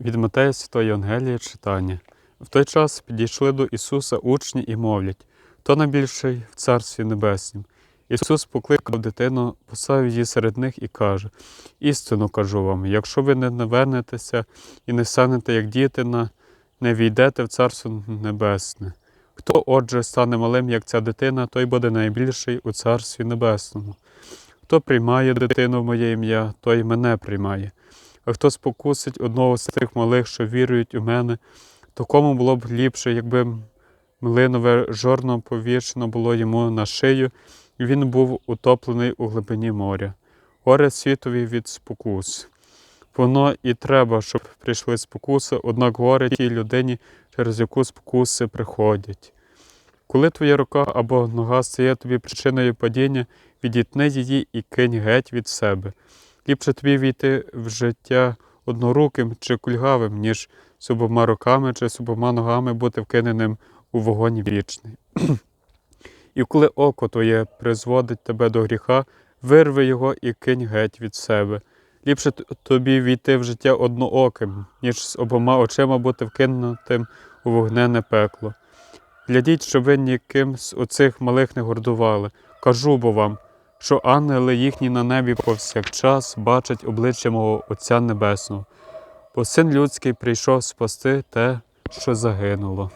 Від Матея Святої Євангелія читання. В той час підійшли до Ісуса учні і мовлять, хто найбільший в Царстві Небеснім. Ісус покликав дитину, поставив її серед них і каже: Істину кажу вам, якщо ви не навернетеся і не станете, як діти, на- не війдете в Царство Небесне. Хто, отже, стане малим, як ця дитина, той буде найбільший у Царстві Небесному. Хто приймає дитину в моє ім'я, той мене приймає. А хто спокусить одного з тих малих, що вірують у мене, то кому було б ліпше, якби млинове жорно повішено було йому на шию, і він був утоплений у глибині моря. Горе світові від спокус. Воно і треба, щоб прийшли спокуси, однак горе тій людині, через яку спокуси приходять. Коли твоя рука або нога стає тобі причиною падіння, відітни її і кинь геть від себе. Ліпше тобі війти в життя одноруким чи кульгавим, ніж з обома руками чи з обома ногами бути вкиненим у вогонь вічний. І коли око твоє призводить тебе до гріха, вирви його і кинь геть від себе. Ліпше тобі війти в життя однооким, ніж з обома очима бути вкинутим у вогнене пекло. Глядіть, щоб ви ніким з оцих малих не гордували. Кажу бо вам, що ангели їхні на небі повсякчас бачать обличчя мого Отця Небесного, бо син людський прийшов спасти те, що загинуло.